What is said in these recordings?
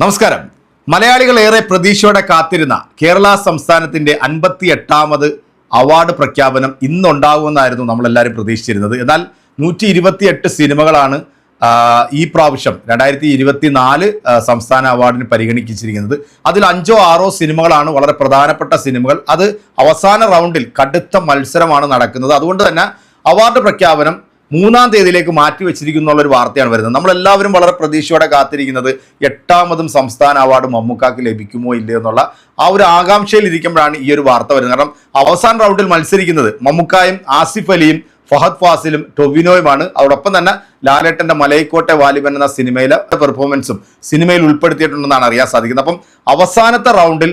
നമസ്കാരം. മലയാളികൾ ഏറെ പ്രതീക്ഷയോടെ കാത്തിരുന്ന കേരള സംസ്ഥാനത്തിന്റെ അൻപത്തി എട്ടാമത് അവാർഡ് പ്രഖ്യാപനം ഇന്നുണ്ടാകുമെന്നായിരുന്നു നമ്മളെല്ലാവരും പ്രതീക്ഷിച്ചിരുന്നത്. എന്നാൽ നൂറ്റി ഇരുപത്തിയെട്ട് സിനിമകളാണ് ഈ പ്രാവശ്യം രണ്ടായിരത്തി ഇരുപത്തി നാല് സംസ്ഥാന അവാർഡിന് പരിഗണിച്ചിരിക്കുന്നത്. അതിൽ അഞ്ചോ ആറോ സിനിമകളാണ് വളരെ പ്രധാനപ്പെട്ട സിനിമകൾ. അത് അവസാന റൗണ്ടിൽ കടുത്ത മത്സരമാണ് നടക്കുന്നത്. അതുകൊണ്ട് തന്നെ അവാർഡ് പ്രഖ്യാപനം മൂന്നാം തീയതിയിലേക്ക് മാറ്റി വെച്ചിരിക്കുന്നു എന്നുള്ളൊരു വാർത്തയാണ് വരുന്നത്. നമ്മളെല്ലാവരും വളരെ പ്രതീക്ഷയോടെ കാത്തിരിക്കുന്നത് എട്ടാമതും സംസ്ഥാന അവാർഡ് മമ്മൂക്കാക്ക് ലഭിക്കുമോ ഇല്ലയോ എന്നുള്ള ആ ഒരു ആകാംക്ഷയിൽ ഇരിക്കുമ്പോഴാണ് ഈ ഒരു വാർത്ത വരുന്നത്. കാരണം അവസാന റൗണ്ടിൽ മത്സരിക്കുന്നത് മമ്മൂക്കായും ആസിഫ് അലിയും ഫഹദ് ഫാസിലും ടൊവിനോയുമാണ്. അതോടൊപ്പം തന്നെ ലാലേട്ടന്റെ മലൈക്കോട്ടെ വാലിബൻ എന്ന സിനിമയിലെ പെർഫോമൻസും സിനിമയിൽ ഉൾപ്പെടുത്തിയിട്ടുണ്ടെന്നാണ് അറിയാൻ സാധിക്കുന്നത്. അപ്പം അവസാനത്തെ റൗണ്ടിൽ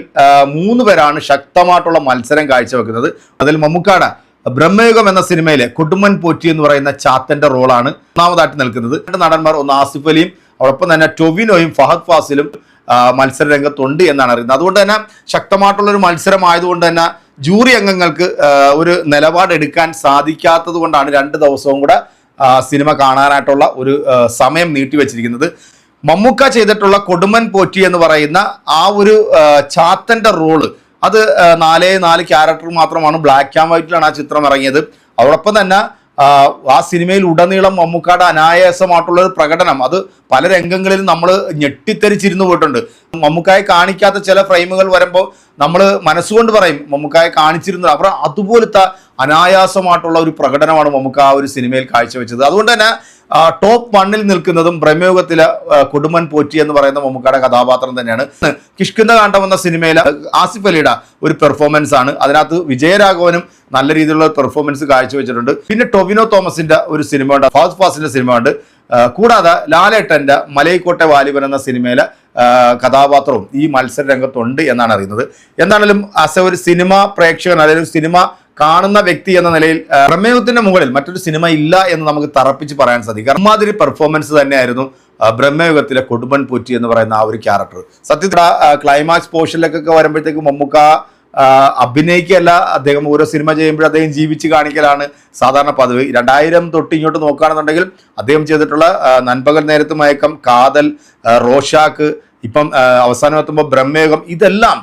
മൂന്ന് പേരാണ് ശക്തമായിട്ടുള്ള മത്സരം കാഴ്ചവെക്കുന്നത്. അതിൽ മമ്മൂക്കാട് ബ്രഹ്മയുഗം എന്ന സിനിമയിലെ കുടുംബൻ പോറ്റി എന്ന് പറയുന്ന ചാത്തന്റെ റോളാണ് ഒന്നാമതായിട്ട് നിൽക്കുന്നത്. രണ്ട് നടന്മാർ ഒന്ന് ആസിഫ് അലിയും അതോടൊപ്പം തന്നെ ടൊവിനോയും ഫഹദ് ഫാസിലും മത്സര രംഗത്തുണ്ട് എന്നാണ് അറിയുന്നത്. അതുകൊണ്ട് തന്നെ ശക്തമായിട്ടുള്ള ഒരു മത്സരം ആയതുകൊണ്ട് തന്നെ ജൂറി അംഗങ്ങൾക്ക് ഒരു നിലപാടെടുക്കാൻ സാധിക്കാത്തത് കൊണ്ടാണ് രണ്ട് ദിവസവും കൂടെ സിനിമ കാണാനായിട്ടുള്ള ഒരു സമയം നീട്ടിവെച്ചിരിക്കുന്നത്. മമ്മൂക്ക ചെയ്തിട്ടുള്ള കൊടുമൻ പോറ്റി എന്ന് പറയുന്ന ആ ഒരു ചാത്തന്റെ റോൾ അത് നാലേ നാല് ക്യാരക്ടർ മാത്രമാണ്. ബ്ലാക്ക് ആൻഡ് വൈറ്റിലാണ് ആ ചിത്രം ഇറങ്ങിയത്. അതോടൊപ്പം തന്നെ ആ, സിനിമയിൽ ഉടനീളം മമ്മൂക്കാട് അനായാസമായിട്ടുള്ള ഒരു പ്രകടനം. അത് പല രംഗങ്ങളിലും നമ്മൾ ഞെട്ടിത്തെരിച്ചിരുന്നു പോയിട്ടുണ്ട്. മമ്മൂക്കായെ കാണിക്കാത്ത ചില ഫ്രെയിമുകൾ വരുമ്പോൾ നമ്മൾ മനസ്സുകൊണ്ട് പറയും മമ്മൂക്കായെ കാണിച്ചിരുന്നു അപ്പോൾ അതുപോലത്തെ അനായാസമായിട്ടുള്ള ഒരു പ്രകടനമാണ് മമ്മൂക്ക ആ ഒരു സിനിമയിൽ കാഴ്ചവെച്ചത്. അതുകൊണ്ട് തന്നെ ടോപ്പ് വണ്ണിൽ നിൽക്കുന്നതും ബ്രഹ്മയുഗത്തിലെ കുടുംബൻ പോറ്റി എന്ന് പറയുന്ന മമ്മൂക്കയുടെ കഥാപാത്രം തന്നെയാണ്. കിഷ്കിന്ത കാണ്ടം എന്ന സിനിമയിലെ ആസിഫ് അലിയുടെ ഒരു പെർഫോമൻസ് ആണ്. അതിനകത്ത് വിജയരാഘവനും നല്ല രീതിയിലുള്ള പെർഫോമൻസ് കാഴ്ചവെച്ചിട്ടുണ്ട്. പിന്നെ ടൊവിനോ തോമസിന്റെ ഒരു സിനിമ ഉണ്ട് ഫാസ് ഫാസിന്റെ സിനിമ ഉണ്ട് കൂടാതെ ലാലേട്ടന്റെ മലയിക്കോട്ടെ വാലിബൻ എന്ന സിനിമയിലെ കഥാപാത്രവും ഈ മത്സര രംഗത്തുണ്ട് എന്നാണ് അറിയുന്നത്. എന്താണെങ്കിലും അസ ഒരു സിനിമ പ്രേക്ഷകൻ അല്ലെങ്കിൽ സിനിമ കാണുന്ന വ്യക്തി എന്ന നിലയിൽ ആ, ബ്രഹ്മയുഗത്തിന്റെ മുകളിൽ മറ്റൊരു സിനിമ ഇല്ല എന്ന് നമുക്ക് തറപ്പിച്ച് പറയാൻ സാധിക്കും. അമ്മാതിരി പെർഫോമൻസ് തന്നെയായിരുന്നു ബ്രഹ്മയുഗത്തിലെ കൊടുമ്പൻ പൂറ്റി എന്ന് പറയുന്ന ആ ഒരു ക്യാരക്ടർ സത്യത്തിൽ ക്ലൈമാക്സ് പോർഷനിലേക്കൊക്കെ വരുമ്പോഴത്തേക്ക് മമ്മൂക്ക അഭിനയിക്കല്ല അദ്ദേഹം ഓരോ സിനിമ ചെയ്യുമ്പോഴും അദ്ദേഹം ജീവിച്ച് കാണിക്കലാണ് സാധാരണ പതിവ്. രണ്ടായിരം തൊട്ട് ഇങ്ങോട്ട് നോക്കുകയാണെന്നുണ്ടെങ്കിൽ അദ്ദേഹം ചെയ്തിട്ടുള്ള നൻപകൽ നേരത്ത് മയക്കം കാതൽ റോഷാക്ക് ഇപ്പം അവസാനം എത്തുമ്പോൾ ബ്രഹ്മേകം ഇതെല്ലാം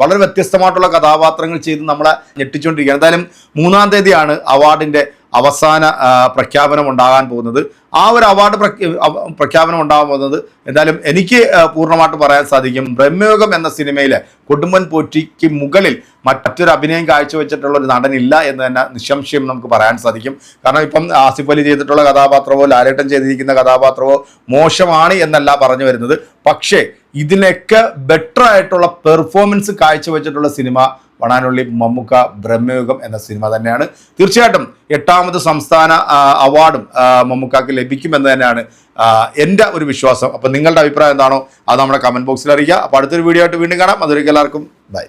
വളരെ വ്യത്യസ്തമായിട്ടുള്ള കഥാപാത്രങ്ങൾ ചെയ്ത് നമ്മളെ ഞെട്ടിച്ചുകൊണ്ടിരിക്കുകയാണ്. എന്തായാലും മൂന്നാം തീയതിയാണ് അവാർഡിന്റെ അവസാന പ്രഖ്യാപനം ഉണ്ടാകാൻ പോകുന്നത്. ആ ഒരു അവാർഡ് പ്രഖ്യ- പ്രഖ്യാപനം ഉണ്ടാകാൻ പോകുന്നത് എന്തായാലും എനിക്ക് പൂർണമായിട്ട് പറയാൻ സാധിക്കും. ബ്രഹ്മയോഗം എന്ന സിനിമയിലെ കൊടുമ്പൻ പോറ്റിക്ക് മുകളിൽ മറ്റൊരു അഭിനയം കാഴ്ചവെച്ചിട്ടുള്ള ഒരു നടനില്ല എന്ന് തന്നെ നിസ്സംശയം നമുക്ക് പറയാൻ സാധിക്കും. കാരണം ഇപ്പം ആസിഫ് അലി ചെയ്തിട്ടുള്ള കഥാപാത്രമോ ലാലേട്ടൻ ചെയ്തിരിക്കുന്ന കഥാപാത്രമോ മോശമാണ് എന്നല്ല പറഞ്ഞു വരുന്നത്. പക്ഷേ ഇതിനൊക്കെ ബെറ്റർ ആയിട്ടുള്ള പെർഫോമൻസ് കാഴ്ചവെച്ചിട്ടുള്ള സിനിമ വണാനുള്ളി മമ്മുക്ക ബ്രഹ്മയുഗം എന്ന സിനിമ തന്നെയാണ്. തീർച്ചയായിട്ടും എട്ടാമത് സംസ്ഥാന അവാർഡും മമ്മുക്കാക്ക് ലഭിക്കുമെന്ന് തന്നെയാണ് എന്റെ ഒരു വിശ്വാസം. അപ്പം നിങ്ങളുടെ അഭിപ്രായം എന്താണോ അത് നമ്മുടെ കമന്റ് ബോക്സിൽ അറിയിക്കുക. അപ്പോൾ അടുത്തൊരു വീഡിയോ ആയിട്ട് വീണ്ടും കാണാം. അതൊരിക്കലും എല്ലാവർക്കും ബൈ.